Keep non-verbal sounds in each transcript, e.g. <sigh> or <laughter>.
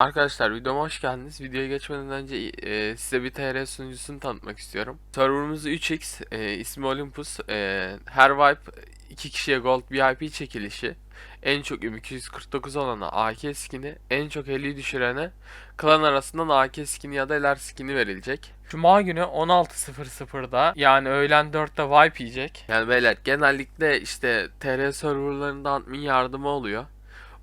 Arkadaşlar videoma hoş geldiniz. Videoya geçmeden önce e, size bir TR sunucusunu tanıtmak istiyorum. Serverımız 3x, e, ismi Olympus. E, her wipe 2 kişiye gold VIP çekilişi. En çok M249 olana AK skin'i, en çok 50'yi düşürene klan arasından AK skin'i ya da LR skin'i verilecek. Cuma günü 16.00'da yani öğlen 4'te wipe yiyecek. Yani beyler genellikle işte TR serverlarında admin yardımı oluyor.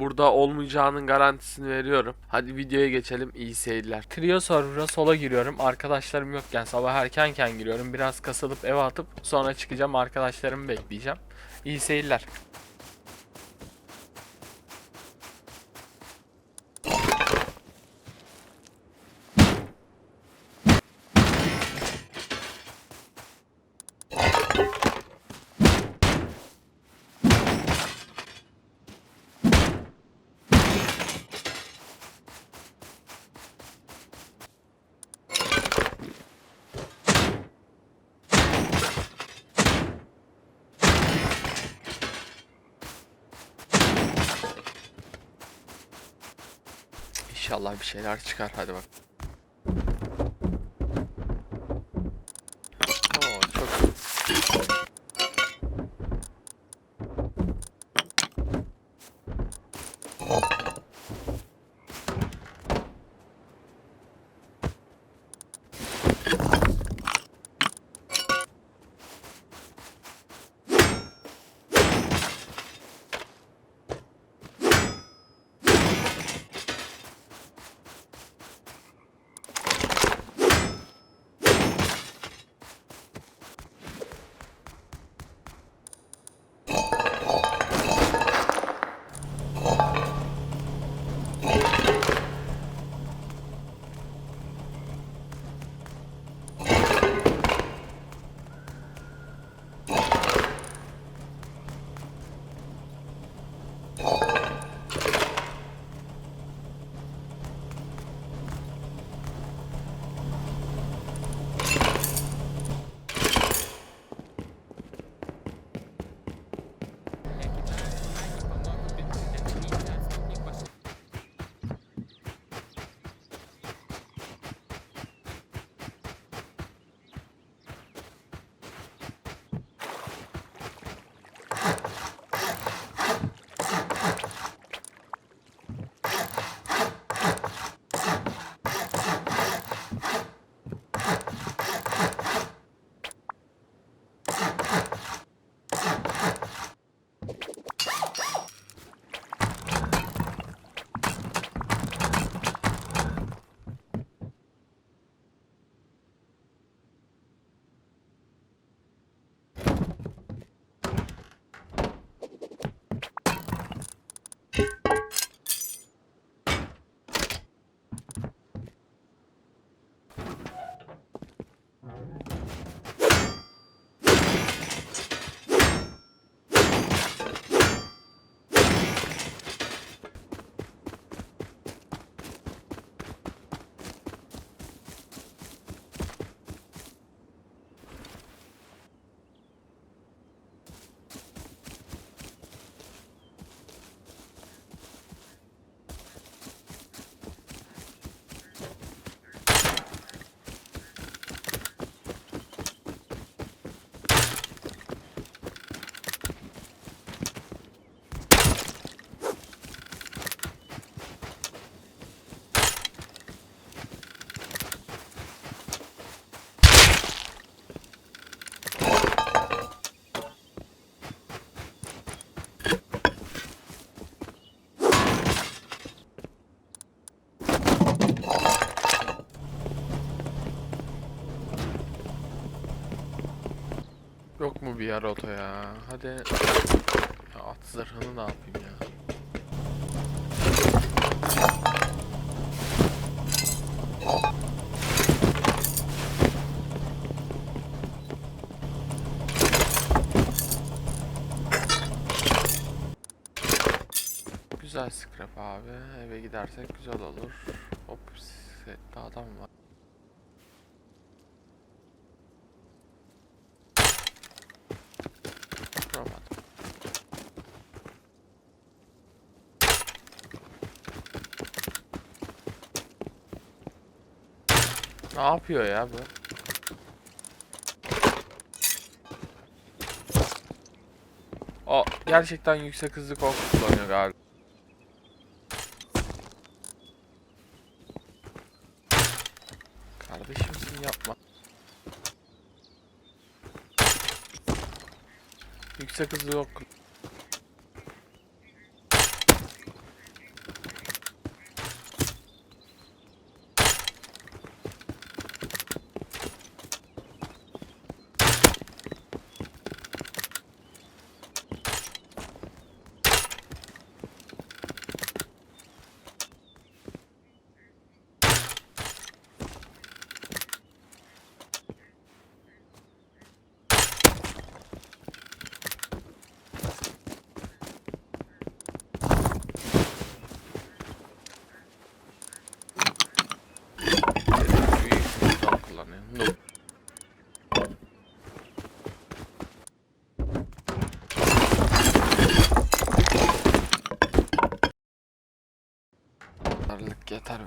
Burada olmayacağının garantisini veriyorum. Hadi videoya geçelim. İyi seyirler. Trio server'a sola giriyorum. Arkadaşlarım yokken sabah erkenken giriyorum. Biraz kasılıp eve atıp sonra çıkacağım. Arkadaşlarımı bekleyeceğim. İyi seyirler. İnşallah bir şeyler çıkar. Hadi bak. Bir yer oto ya? Hadi. Ya at zırhını ne yapayım ya? Güzel scrap abi. Eve gidersek güzel olur. Hop sette adam var. Ne yapıyor ya bu? O gerçekten yüksek hızlı korku kullanıyor galiba. Kardeşim sen yapma. Yüksek hızlı yok.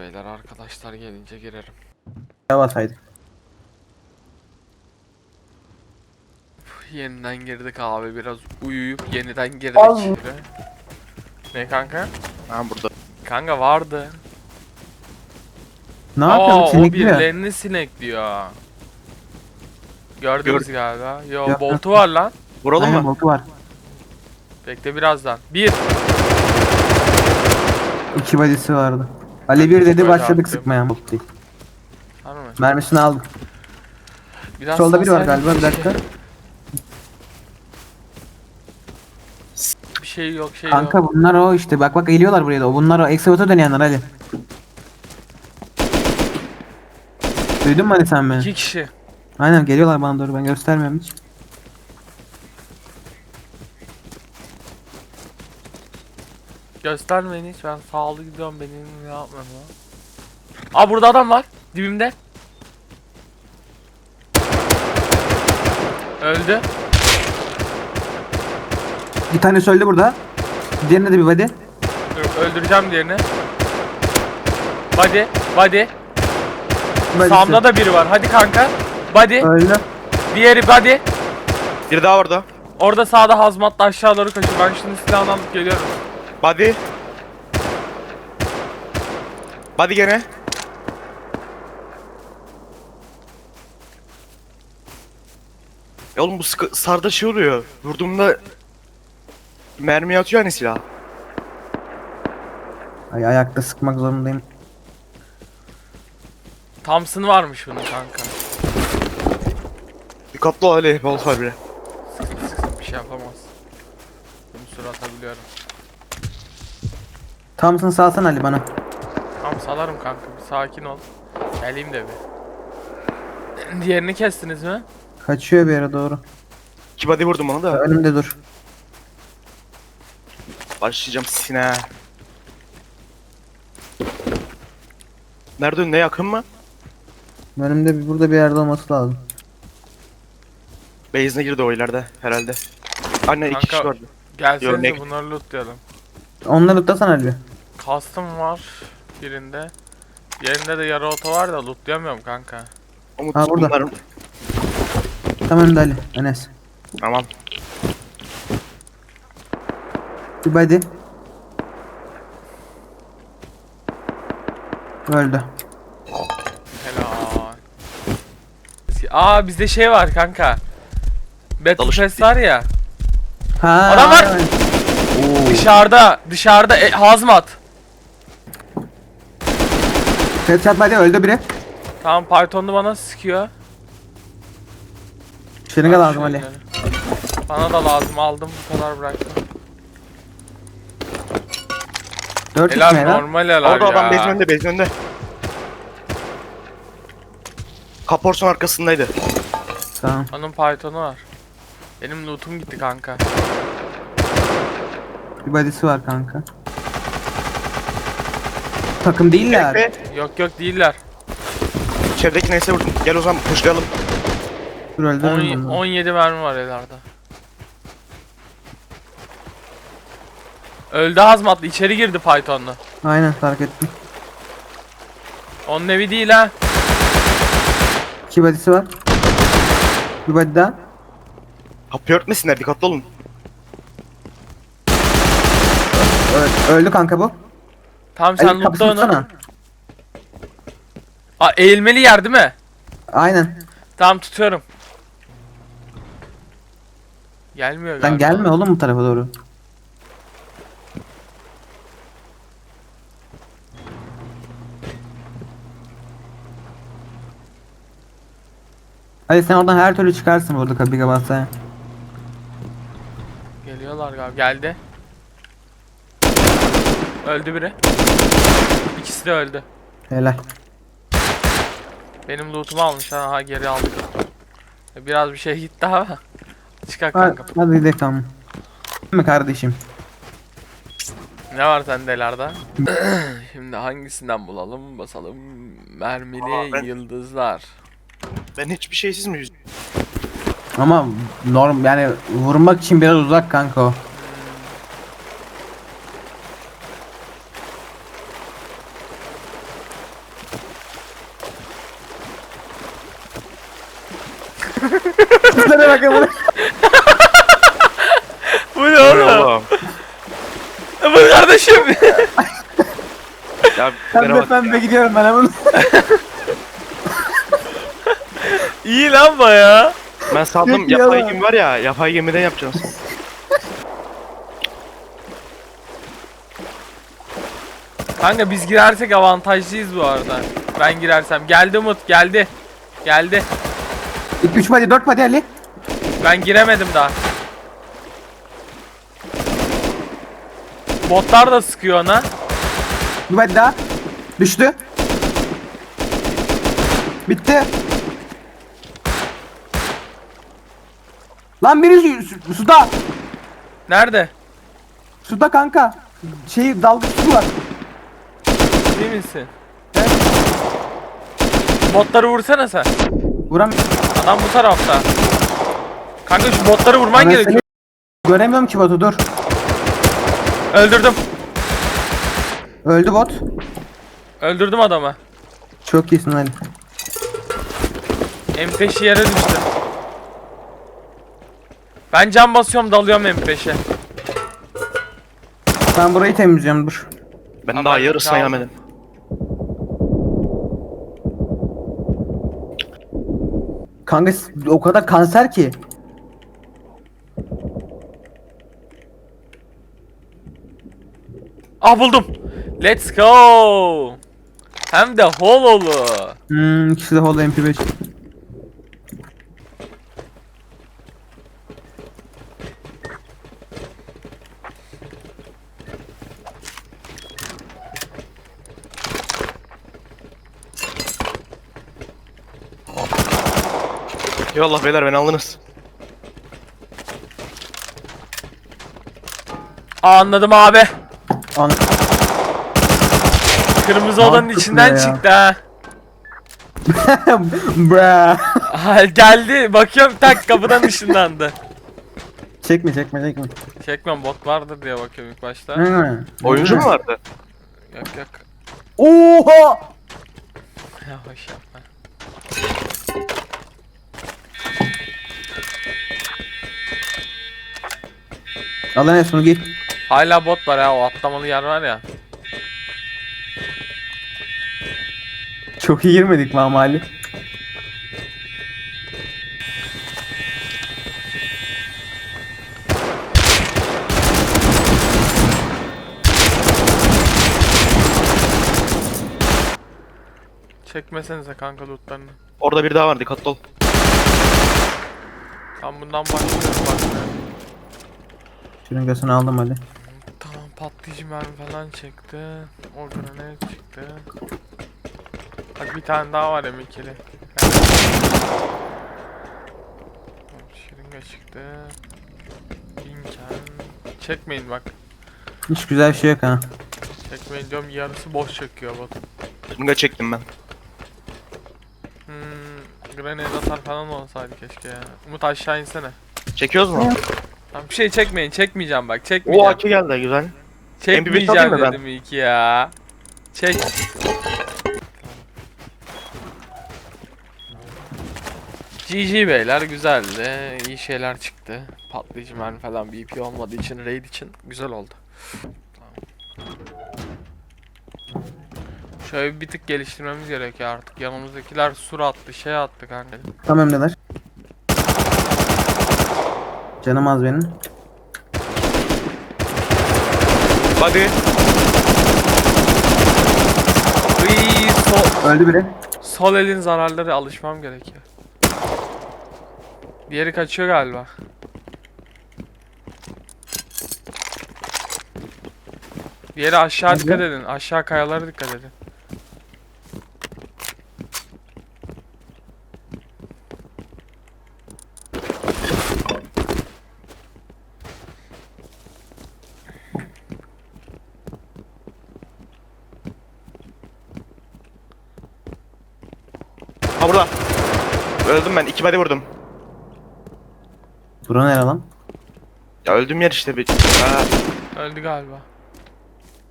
Beyler arkadaşlar gelince girerim. basaydık. Yeniden girdik abi biraz uyuyup yeniden girdik. Al. şimdi. Ne kanka? Ha burada. Kanka vardı. Ne yapıyorsun? o Sinekliyor. birilerini sinekliyor. Gördünüz galiba. Yo Yok, boltu var lan. Vuralım Aynen mı? botu var. Bekle birazdan. Bir. İki badisi vardı. Ali bir dedi başladık sıkmaya mı? Mermisini aldım. Biraz Solda biri var galiba bir şey- dakika. Bir şey yok şey Kanka yok. bunlar o işte bak bak geliyorlar buraya da. O Bunlar o Exodus'a döneyenler Ali. Duydun mu Ali sen beni? İki kişi. Aynen geliyorlar bana doğru ben göstermiyorum hiç. Göstermeyin hiç ben sağlı gidiyorum benim ne yapmam ya. Aa burada adam var. Dibimde. Öldü. Bir tane öldü burada. Diğerine de bir body. Dur, öldüreceğim diğerini. Body. Body. Body'si. Sağımda da biri var. Hadi kanka. Body. Öldü. Diğeri body. Biri daha orada. Orada sağda hazmatla aşağı doğru kaçıyor. Ben şimdi silahını alıp geliyorum. Body. Body gene. Ya oğlum bu sıkı, sarda şey oluyor. Vurduğumda mermi atıyor hani silah. Ay ayakta sıkmak zorundayım. Thompson varmış bunun kanka. Dikkatli ol Ali. Bol bile. Bir şey yapamaz. Bunu sür atabiliyorum. Thompson salsana Ali bana. Tamam salarım kanka bir sakin ol. Geleyim de bir. <laughs> Diğerini kestiniz mi? Kaçıyor bir yere doğru. İki body vurdum onu da. Önümde dur. Başlayacağım sine. Nerede önüne yakın mı? Önümde bir, burada bir yerde olması lazım. Base'ine girdi o ileride herhalde. Anne iki Kanka- kişi vardı. Gelsenize Yok, ne- bunları lootlayalım. Onları tutlasana Ali. Custom var birinde. Yerinde de yarı oto var da lootlayamıyorum kanka. Umut Ha, burada. bunlar- Tam önümde Ali. Enes. Tamam. Bir body. Öldü. Helal. Aa bizde şey var kanka. Battle Dalış Pass var ya. Ha, Adam var. Dışarıda, dışarıda e, hazmat. Headshot body öldü biri. Tamam Python'lu bana sıkıyor. Şırınga Bak lazım Ali. şöyle. Bana da lazım aldım bu kadar bıraktım. 4 Helal mi lan? normal helal Orada ya. adam base'in önünde, base'in önünde. Kaporsun arkasındaydı. Tamam. Onun Python'u var. Benim loot'um gitti kanka. Bir body'si var kanka. Takım değiller. Yok yok değiller. içerideki neyse vurdum. Gel o zaman pushlayalım. Dur On- öldürürüm bunu. 17 mermi var ellerde. Öldü hazmatlı içeri girdi Python'lu. Aynen fark ettim. Onun evi değil ha. İki body'si var. Bir body daha. Kapıyı örtmesinler dikkatli olun. Ö- öldü kanka bu. Tamam sen Ay, lootla onu. Aa eğilmeli yer değil mi? Aynen. Tamam tutuyorum. Gelmiyor galiba. Sen gelme oğlum bu tarafa doğru. Hadi sen oradan her türlü çıkarsın burada kapıyı kapatsa. Geliyorlar galiba. Geldi. Öldü biri. İkisi de öldü. Helal. Benim lootumu almış ha. Ha geri aldık. Biraz bir şey gitti ama. Çıkar Hadi, kanka. hadi gidelim tamam. Değil mi kardeşim? Ne var sendelerde? <clears throat> Şimdi hangisinden bulalım? Basalım. Mermili Aa, ben- yıldızlar. Ben hiçbir şeysiz mi yüz? Ama norm yani vurmak için biraz uzak kanka o. bakın bunu. <laughs> Bu ne oğlum? oğlum? Bu kardeşim. <laughs> Ya Pembe merhaba. pembe gidiyorum ben hemen. <laughs> İyi lan baya. Ben saldım Çok iyi yapay gemi var ya yapay gemiden yapacağız. Kanka biz girersek avantajlıyız bu arada. Ben girersem. Geldi Umut geldi. Geldi. 3 body 4 body Ali. Ben giremedim daha. Botlar da sıkıyor ona. Body daha. Düştü. Bitti. Lan biri su- suda. Nerede? Suda kanka. Şey dalga su var. Değil misin? Botları vursana sen. Vuram. Adam bu tarafta. Kanka şu botları vurman Anasını- gerekiyor. Göremiyorum ki botu dur. Öldürdüm. Öldü bot. Öldürdüm adamı. Çok iyisin Ali. M5'i yere düştü. Ben cam basıyorum dalıyorum M5'e. Ben burayı temizliyorum dur. Ben Ama daha ben yarısına kaldım. gelmedim. Kanka s- o kadar kanser ki. Ah buldum. Let's go. Hem de hololu. Hmm, ikisi de Holo MP5. Eyvallah beyler beni aldınız. Anladım abi. Ana. Kırmızı odanın Mantıklı içinden ya. çıktı ha. <laughs> Bra. Ha, Geldi bakıyorum tak kapıdan ışınlandı. Çekme çekme çekme. Çekmem bot vardır diye bakıyorum ilk başta. Hı. Oyuncu mu vardı? Yok yok. Oha! Yavaş yapma. Al en sonu gir. Hala bot var ya o atlamalı yer var ya. Çok iyi girmedik mi ama Ali? Çekmesenize kanka lootlarını. Orada bir daha var dikkatli ol. Tam bundan başlıyorum bak. Şunun gözünü aldım Ali. Patlayıcı mermi falan çıktı. O granat çıktı. Bak bir tane daha var M2'li. Şırınga çıktı. Binken. Çekmeyin bak. Hiç güzel bir şey yok ha. Çekmeyin diyorum yarısı boş çekiyor bot. Tunga çektim ben. Hmm, grenade atar falan olsaydı keşke ya. Umut aşağı insene. Çekiyoruz mu? Tamam bir şey çekmeyin. Çekmeyeceğim bak. O Çekmeyeceğim. AK geldi güzel. Çekmeyeceğim ben? dedim iyi ki ya. Çek. GG beyler güzeldi. İyi şeyler çıktı. Patlayıcı mermi falan BP olmadığı için raid için güzel oldu. Şöyle bir tık geliştirmemiz gerekiyor artık. Yanımızdakiler sur attı, şey attı kanka. Tamam neler? Canım az benim. Hadi. Iy, sol, Öldü biri. sol elin zararları alışmam gerekiyor. Diğeri kaçıyor galiba. Diğeri aşağı dikkat edin. Aşağı kayalara dikkat edin. Ha burada. Öldüm ben. iki body vurdum. Bura nere lan? Ya öldüğüm yer işte. Bir... Ha. Öldü galiba.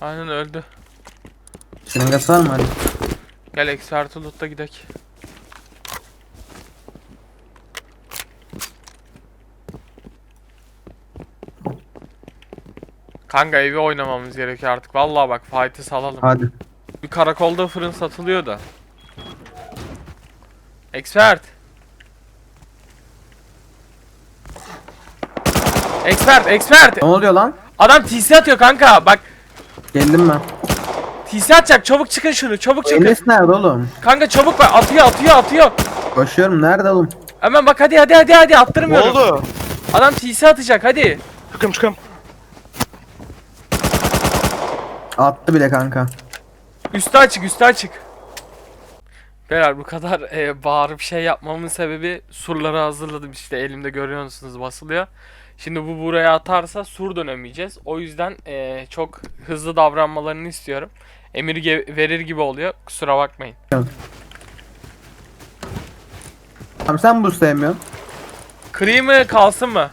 Aynen öldü. Şırıngası var mı Ali? Gel expert loot'ta gidek. Kanka evi oynamamız gerekiyor artık. Vallahi bak fight'ı salalım. Hadi. Bir karakolda fırın satılıyor da. Expert. Expert, expert. Ne oluyor lan? Adam TC atıyor kanka. Bak Geldim ben. TC atacak. Çabuk çıkın şunu. Çabuk çıkın. Enes nerede oğlum? Kanka çabuk bak. Atıyor, atıyor, atıyor. Koşuyorum nerede oğlum? Hemen bak hadi hadi hadi hadi Ne attırmıyorum. oldu? Adam TC atacak hadi. Çıkım çıkım. Attı bile kanka. Üstü açık üstü açık. Beyler bu kadar e, bağırıp şey yapmamın sebebi surları hazırladım işte elimde görüyorsunuz basılıyor. Şimdi bu buraya atarsa sur dönemeyeceğiz. O yüzden e, çok hızlı davranmalarını istiyorum. Emir ge- verir gibi oluyor. Kusura bakmayın. Tamam sen bu sevmiyorsun. Kırayım mı kalsın mı?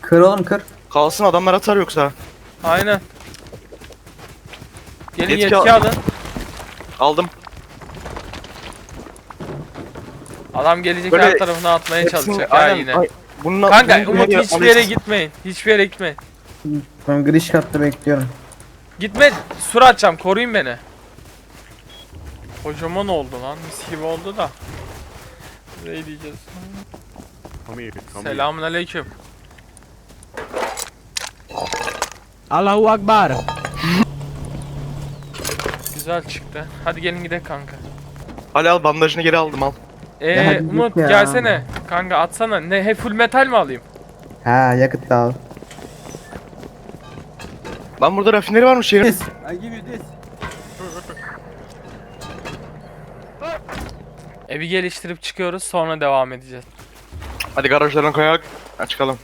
Kır oğlum kır. Kalsın adamlar atar yoksa. Aynen. Gelin Yetki yetki, al- alın. Aldım. Adam gelecek Böyle her tarafına atmaya Hepsini- çalışacak aynen, yine. ay- bununla, Kanka Umut hiçbir yere alıyorsun? gitmeyin. Hiçbir yere gitmeyin. Ben giriş katta bekliyorum. Gitme sur atacağım koruyun beni. Kocaman oldu lan mis gibi oldu da. Ne diyeceğiz? Come here, come Selamun aleyküm. Allahu Akbar. Güzel çıktı. Hadi gelin gidelim kanka. Ali al bandajını geri aldım al. Ee Umut ya. gelsene. Kanka atsana. Ne he full metal mi alayım? Ha yakıt da al. Lan burada rafineri varmış yerim. I give you this. Evi geliştirip çıkıyoruz sonra devam edeceğiz. Hadi garajlardan koyarak. Ha, çıkalım.